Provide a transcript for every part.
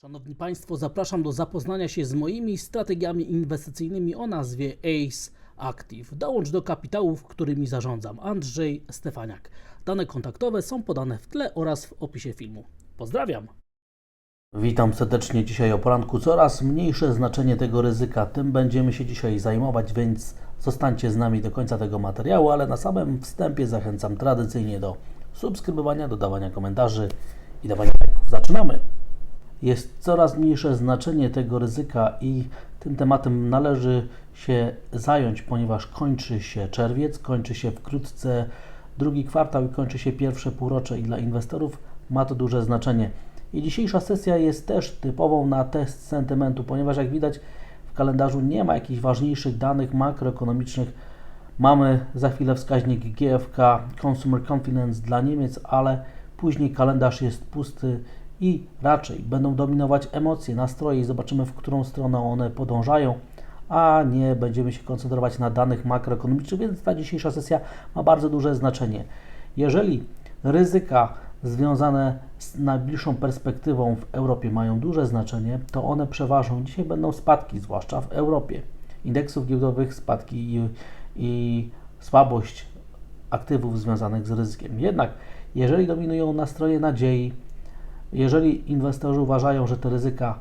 Szanowni Państwo, zapraszam do zapoznania się z moimi strategiami inwestycyjnymi o nazwie ACE Active. Dołącz do kapitałów, którymi zarządzam. Andrzej Stefaniak. Dane kontaktowe są podane w tle oraz w opisie filmu. Pozdrawiam! Witam serdecznie dzisiaj o poranku. Coraz mniejsze znaczenie tego ryzyka, tym będziemy się dzisiaj zajmować, więc zostańcie z nami do końca tego materiału, ale na samym wstępie zachęcam tradycyjnie do subskrybowania, dodawania komentarzy i dawania lajków. Zaczynamy! Jest coraz mniejsze znaczenie tego ryzyka i tym tematem należy się zająć, ponieważ kończy się czerwiec, kończy się wkrótce drugi kwartał i kończy się pierwsze półrocze i dla inwestorów ma to duże znaczenie. I dzisiejsza sesja jest też typową na test sentymentu, ponieważ jak widać w kalendarzu nie ma jakichś ważniejszych danych makroekonomicznych. Mamy za chwilę wskaźnik GFK Consumer Confidence dla Niemiec, ale później kalendarz jest pusty i raczej będą dominować emocje, nastroje i zobaczymy, w którą stronę one podążają, a nie będziemy się koncentrować na danych makroekonomicznych, więc ta dzisiejsza sesja ma bardzo duże znaczenie. Jeżeli ryzyka związane z najbliższą perspektywą w Europie mają duże znaczenie, to one przeważą. Dzisiaj będą spadki, zwłaszcza w Europie. Indeksów giełdowych spadki i, i słabość aktywów związanych z ryzykiem. Jednak jeżeli dominują nastroje nadziei, jeżeli inwestorzy uważają, że te ryzyka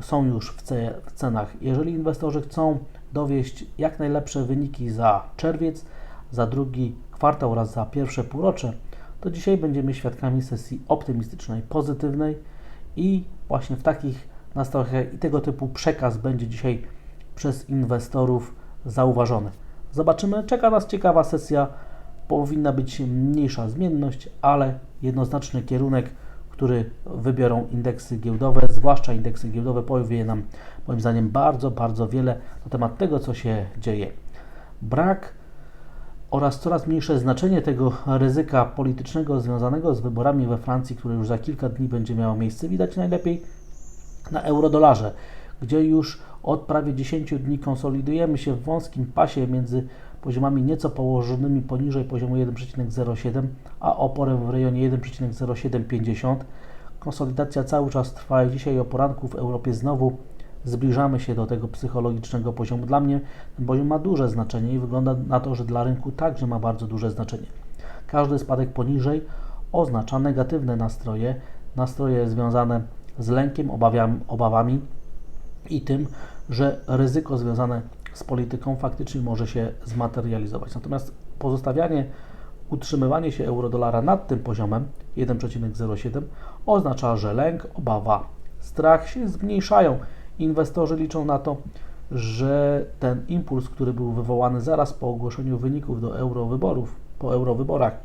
są już w, ce, w cenach, jeżeli inwestorzy chcą dowieść jak najlepsze wyniki za czerwiec, za drugi kwartał oraz za pierwsze półrocze, to dzisiaj będziemy świadkami sesji optymistycznej, pozytywnej i właśnie w takich nastrojach i tego typu przekaz będzie dzisiaj przez inwestorów zauważony. Zobaczymy, czeka nas ciekawa sesja. Powinna być mniejsza zmienność, ale jednoznaczny kierunek, który wybiorą indeksy giełdowe, zwłaszcza indeksy giełdowe, powie nam moim zdaniem bardzo, bardzo wiele na temat tego, co się dzieje. Brak oraz coraz mniejsze znaczenie tego ryzyka politycznego związanego z wyborami we Francji, które już za kilka dni będzie miało miejsce, widać najlepiej na eurodolarze, gdzie już od prawie 10 dni konsolidujemy się w wąskim pasie między poziomami nieco położonymi poniżej poziomu 1,07, a oporem w rejonie 1,0750. Konsolidacja cały czas trwa i dzisiaj o poranku w Europie znowu zbliżamy się do tego psychologicznego poziomu. Dla mnie ten poziom ma duże znaczenie i wygląda na to, że dla rynku także ma bardzo duże znaczenie. Każdy spadek poniżej oznacza negatywne nastroje, nastroje związane z lękiem, obawiam, obawami i tym, że ryzyko związane z polityką faktycznie może się zmaterializować. Natomiast pozostawianie, utrzymywanie się euro-dolara nad tym poziomem 1,07 oznacza, że lęk, obawa, strach się zmniejszają. Inwestorzy liczą na to, że ten impuls, który był wywołany zaraz po ogłoszeniu wyników do eurowyborów, po eurowyborach,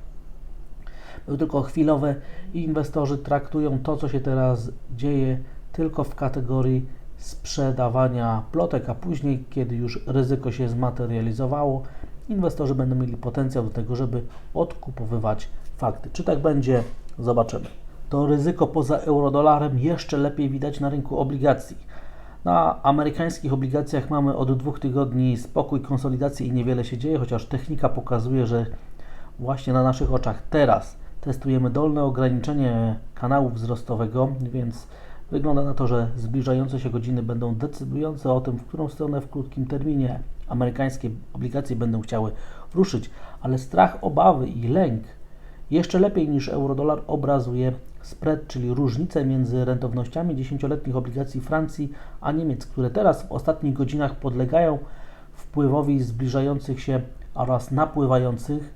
był tylko chwilowy i inwestorzy traktują to, co się teraz dzieje, tylko w kategorii sprzedawania plotek, a później, kiedy już ryzyko się zmaterializowało, inwestorzy będą mieli potencjał do tego, żeby odkupowywać fakty. Czy tak będzie? Zobaczymy. To ryzyko poza eurodolarem jeszcze lepiej widać na rynku obligacji. Na amerykańskich obligacjach mamy od dwóch tygodni spokój, konsolidację i niewiele się dzieje, chociaż technika pokazuje, że właśnie na naszych oczach teraz testujemy dolne ograniczenie kanału wzrostowego, więc Wygląda na to, że zbliżające się godziny będą decydujące o tym, w którą stronę w krótkim terminie amerykańskie obligacje będą chciały ruszyć, ale strach, obawy i lęk jeszcze lepiej niż eurodolar obrazuje spread, czyli różnicę między rentownościami dziesięcioletnich obligacji Francji a Niemiec, które teraz w ostatnich godzinach podlegają wpływowi zbliżających się oraz napływających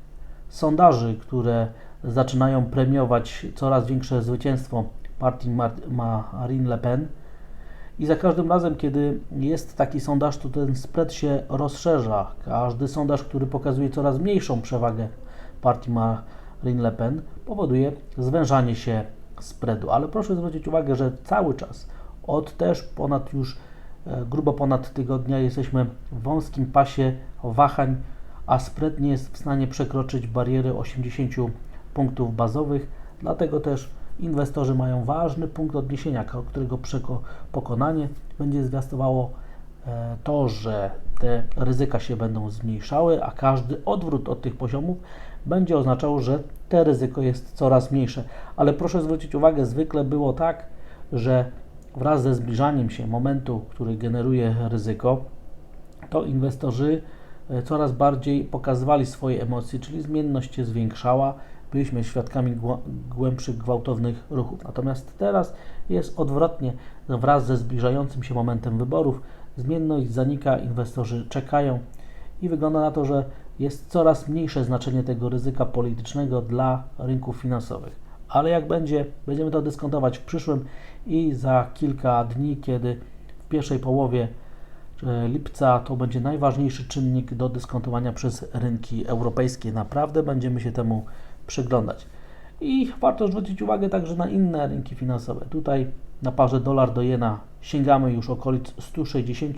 sondaży, które zaczynają premiować coraz większe zwycięstwo partii Marine Le Pen. I za każdym razem, kiedy jest taki sondaż, to ten spread się rozszerza. Każdy sondaż, który pokazuje coraz mniejszą przewagę partii Marine Le Pen, powoduje zwężanie się spreadu. Ale proszę zwrócić uwagę, że cały czas, od też ponad już e, grubo ponad tygodnia, jesteśmy w wąskim pasie wahań, a spread nie jest w stanie przekroczyć bariery 80 punktów bazowych. Dlatego też inwestorzy mają ważny punkt odniesienia, którego pokonanie będzie zwiastowało e, to, że te ryzyka się będą zmniejszały, a każdy odwrót od tych poziomów będzie oznaczał, że te ryzyko jest coraz mniejsze. Ale proszę zwrócić uwagę, zwykle było tak, że wraz ze zbliżaniem się momentu, który generuje ryzyko, to inwestorzy coraz bardziej pokazywali swoje emocje, czyli zmienność się zwiększała, byliśmy świadkami głębszych, gwałtownych ruchów. Natomiast teraz jest odwrotnie, wraz ze zbliżającym się momentem wyborów, zmienność zanika, inwestorzy czekają i wygląda na to, że jest coraz mniejsze znaczenie tego ryzyka politycznego dla rynków finansowych. Ale jak będzie, będziemy to dyskontować w przyszłym i za kilka dni, kiedy w pierwszej połowie e, lipca to będzie najważniejszy czynnik do dyskontowania przez rynki europejskie. Naprawdę będziemy się temu przyglądać. I warto zwrócić uwagę także na inne rynki finansowe. Tutaj na parze dolar do jena sięgamy już okolic 160,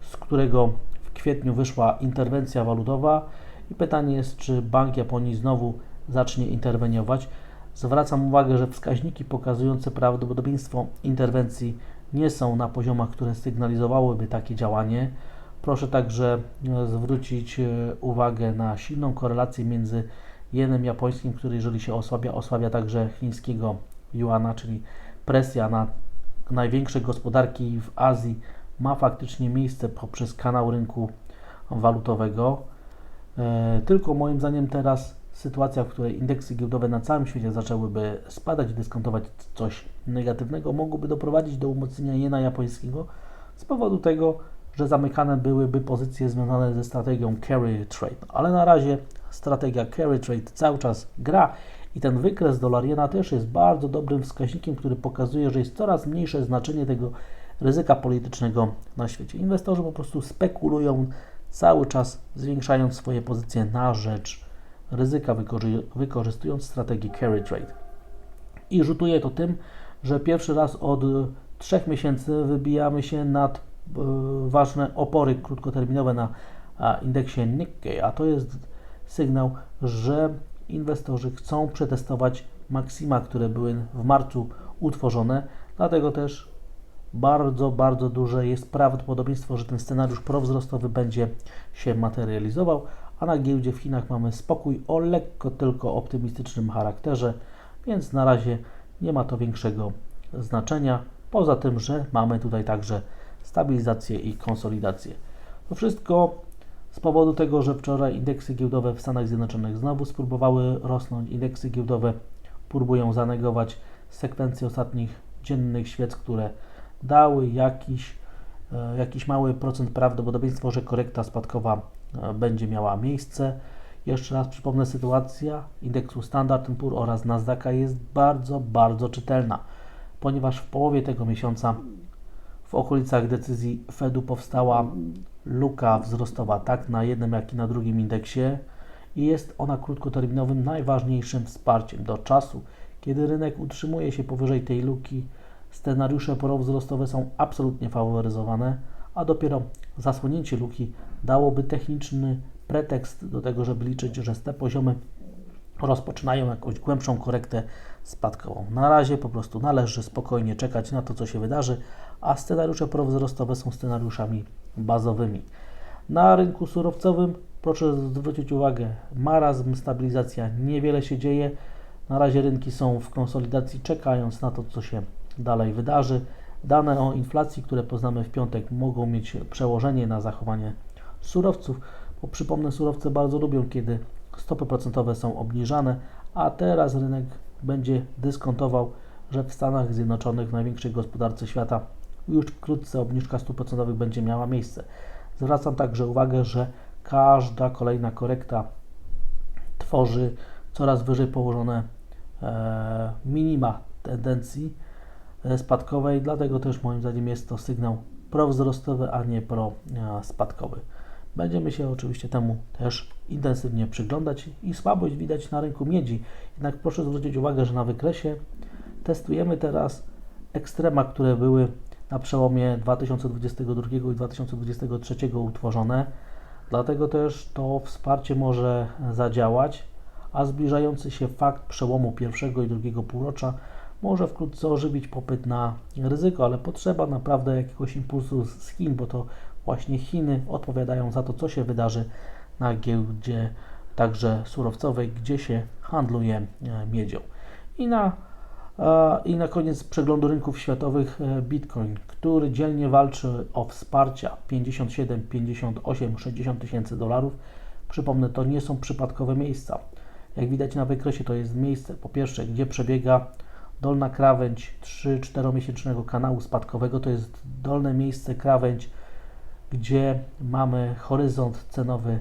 z którego w kwietniu wyszła interwencja walutowa. I pytanie jest, czy Bank Japonii znowu zacznie interweniować. Zwracam uwagę, że wskaźniki pokazujące prawdopodobieństwo interwencji nie są na poziomach, które sygnalizowałyby takie działanie. Proszę także e, zwrócić e, uwagę na silną korelację między jenem japońskim, który jeżeli się osłabia, osłabia także chińskiego juana, czyli presja na największe gospodarki w Azji ma faktycznie miejsce poprzez kanał rynku walutowego. E, Tylko moim zdaniem teraz sytuacja, w której indeksy giełdowe na całym świecie zaczęłyby spadać, dyskontować coś negatywnego, mogłoby doprowadzić do umocnienia jena japońskiego z powodu tego, że zamykane byłyby pozycje związane ze strategią carry trade. Ale na razie strategia carry trade cały czas gra i ten wykres dolar jena też jest bardzo dobrym wskaźnikiem, który pokazuje, że jest coraz mniejsze znaczenie tego ryzyka politycznego na świecie. Inwestorzy po prostu spekulują cały czas zwiększając swoje pozycje na rzecz ryzyka, wykorzy- wykorzystując strategię carry trade. I rzutuje to tym, że pierwszy raz od trzech miesięcy wybijamy się nad e, ważne opory krótkoterminowe na indeksie Nikkei, a to jest sygnał, że inwestorzy chcą przetestować maksima, które były w marcu utworzone, dlatego też bardzo, bardzo duże jest prawdopodobieństwo, że ten scenariusz prowzrostowy będzie się materializował, a na giełdzie w Chinach mamy spokój o lekko tylko optymistycznym charakterze, więc na razie nie ma to większego znaczenia, poza tym, że mamy tutaj także stabilizację i konsolidację. To wszystko z powodu tego, że wczoraj indeksy giełdowe w Stanach Zjednoczonych znowu spróbowały rosnąć. Indeksy giełdowe próbują zanegować sekwencję ostatnich dziennych świec, które dały jakiś, e, jakiś mały procent prawdopodobieństwo, że korekta spadkowa będzie miała miejsce. Jeszcze raz przypomnę, sytuacja indeksu Standard Poor oraz Nasdaqa jest bardzo, bardzo czytelna, ponieważ w połowie tego miesiąca w okolicach decyzji Fedu powstała luka wzrostowa tak na jednym, jak i na drugim indeksie i jest ona krótkoterminowym najważniejszym wsparciem do czasu, kiedy rynek utrzymuje się powyżej tej luki. Scenariusze prowzrostowe są absolutnie faworyzowane, a dopiero zasłonięcie luki dałoby techniczny pretekst do tego, żeby liczyć, że te poziomy rozpoczynają jakąś głębszą korektę spadkową. Na razie po prostu należy spokojnie czekać na to, co się wydarzy, a scenariusze prowzrostowe są scenariuszami bazowymi. Na rynku surowcowym proszę zwrócić uwagę, marazm, stabilizacja, niewiele się dzieje. Na razie rynki są w konsolidacji, czekając na to, co się dalej wydarzy. Dane o inflacji, które poznamy w piątek, mogą mieć przełożenie na zachowanie surowców, bo przypomnę, surowce bardzo lubią, kiedy stopy procentowe są obniżane, a teraz rynek będzie dyskontował, że w Stanach Zjednoczonych, w największej gospodarce świata, już wkrótce obniżka stóp procentowych będzie miała miejsce. Zwracam także uwagę, że każda kolejna korekta tworzy coraz wyżej położone e, minima tendencji spadkowej, dlatego też moim zdaniem jest to sygnał prowzrostowy, a nie prospadkowy. Będziemy się oczywiście temu też intensywnie przyglądać i słabość widać na rynku miedzi. Jednak proszę zwrócić uwagę, że na wykresie testujemy teraz ekstrema, które były na przełomie 2022 i 2023 utworzone. Dlatego też to wsparcie może zadziałać, a zbliżający się fakt przełomu pierwszego i drugiego półrocza może wkrótce ożywić popyt na ryzyko, ale potrzeba naprawdę jakiegoś impulsu z Chin, bo to właśnie Chiny odpowiadają za to, co się wydarzy na giełdzie także surowcowej, gdzie się handluje e, miedzią. I na A, I na koniec przeglądu rynków światowych e, Bitcoin, który dzielnie walczy o wsparcia 57, 58, 60 tysięcy dolarów. Przypomnę, to nie są przypadkowe miejsca. Jak widać na wykresie, to jest miejsce, po pierwsze, gdzie przebiega dolna krawędź 3-4 miesięcznego kanału spadkowego, to jest dolne miejsce krawędź, gdzie mamy horyzont cenowy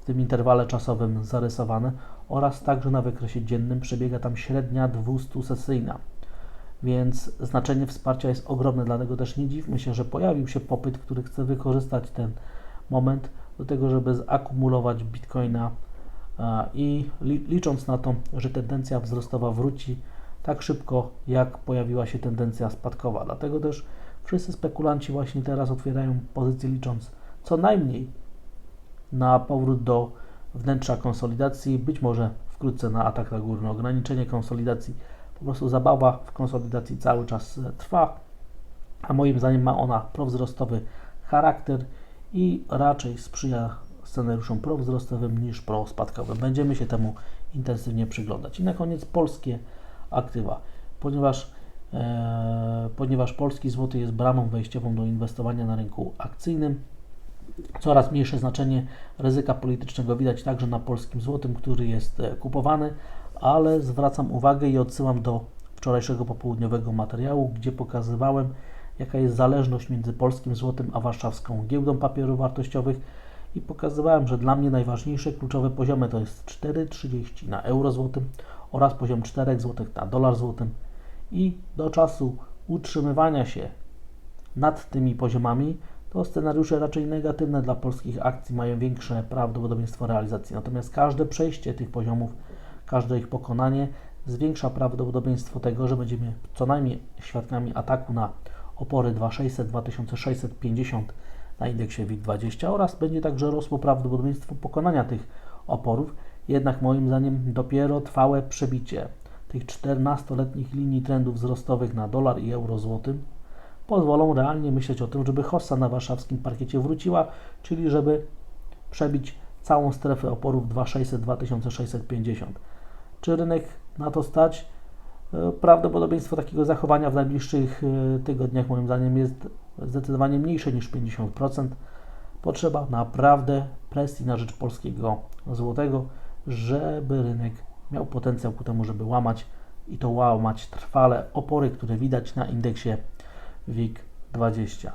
w tym interwale czasowym zarysowany oraz także na wykresie dziennym przebiega tam średnia 200-sesyjna. Więc znaczenie wsparcia jest ogromne, dlatego też nie dziwmy się, że pojawił się popyt, który chce wykorzystać ten moment do tego, żeby zakumulować bitcoina a, i li, licząc na to, że tendencja wzrostowa wróci tak szybko, jak pojawiła się tendencja spadkowa. Dlatego też wszyscy spekulanci właśnie teraz otwierają pozycje licząc co najmniej na powrót do wnętrza konsolidacji, być może wkrótce na atak na górny. Ograniczenie konsolidacji, po prostu zabawa w konsolidacji cały czas e, trwa, a moim zdaniem ma ona prowzrostowy charakter i raczej sprzyja scenariuszom prowzrostowym niż prospadkowym. Będziemy się temu intensywnie przyglądać. I na koniec polskie aktywa, ponieważ, e, ponieważ polski złoty jest bramą wejściową do inwestowania na rynku akcyjnym. Coraz mniejsze znaczenie ryzyka politycznego widać także na polskim złotym, który jest e, kupowany, ale zwracam uwagę i odsyłam do wczorajszego popołudniowego materiału, gdzie pokazywałem, jaka jest zależność między polskim złotym a warszawską giełdą papierów wartościowych i pokazywałem, że dla mnie najważniejsze kluczowe poziomy to jest 4,30 na euro złotym oraz poziom 4 zł na dolar złotym i do czasu utrzymywania się nad tymi poziomami to scenariusze raczej negatywne dla polskich akcji mają większe prawdopodobieństwo realizacji. Natomiast każde przejście tych poziomów, każde ich pokonanie zwiększa prawdopodobieństwo tego, że będziemy co najmniej świadkami ataku na opory 2600, 2650 na indeksie WIG20 oraz będzie także rosło prawdopodobieństwo pokonania tych oporów. Jednak moim zdaniem dopiero trwałe przebicie tych 14-letnich linii trendów wzrostowych na dolar i euro złotym pozwolą realnie myśleć o tym, żeby hossa na warszawskim parkiecie wróciła, czyli żeby przebić całą strefę oporów 2600-2650. Czy rynek na to stać? E, Prawdopodobieństwo takiego zachowania w najbliższych e, tygodniach moim zdaniem jest zdecydowanie mniejsze niż 50%. Potrzeba naprawdę presji na rzecz polskiego złotego, żeby rynek miał potencjał ku temu, żeby łamać i to łamać trwale opory, które widać na indeksie WIG20.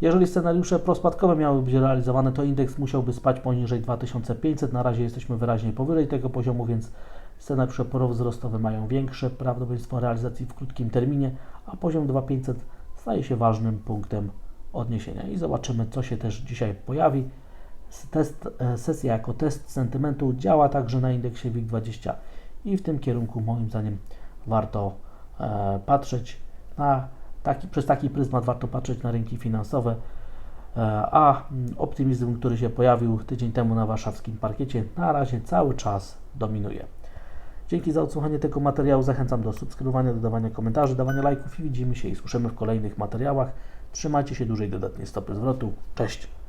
Jeżeli scenariusze prospadkowe miały być realizowane, to indeks musiałby spać poniżej 2500. Na razie jesteśmy wyraźnie powyżej tego poziomu, więc scenariusze prowzrostowe mają większe prawdopodobieństwo realizacji w krótkim terminie, a poziom 2500 staje się ważnym punktem odniesienia. I zobaczymy, co się też dzisiaj pojawi. Test, e, sesja jako test sentymentu działa także na indeksie WIG20 i w tym kierunku moim zdaniem warto e, patrzeć na taki, przez taki pryzmat warto patrzeć na rynki finansowe, e, a mm, optymizm, który się pojawił tydzień temu na warszawskim parkiecie, na razie cały czas dominuje. Dzięki za odsłuchanie tego materiału. Zachęcam do subskrybowania, dodawania komentarzy, dawania lajków i widzimy się i słyszymy w kolejnych materiałach. Trzymajcie się dużej dodatniej stopy zwrotu. Cześć!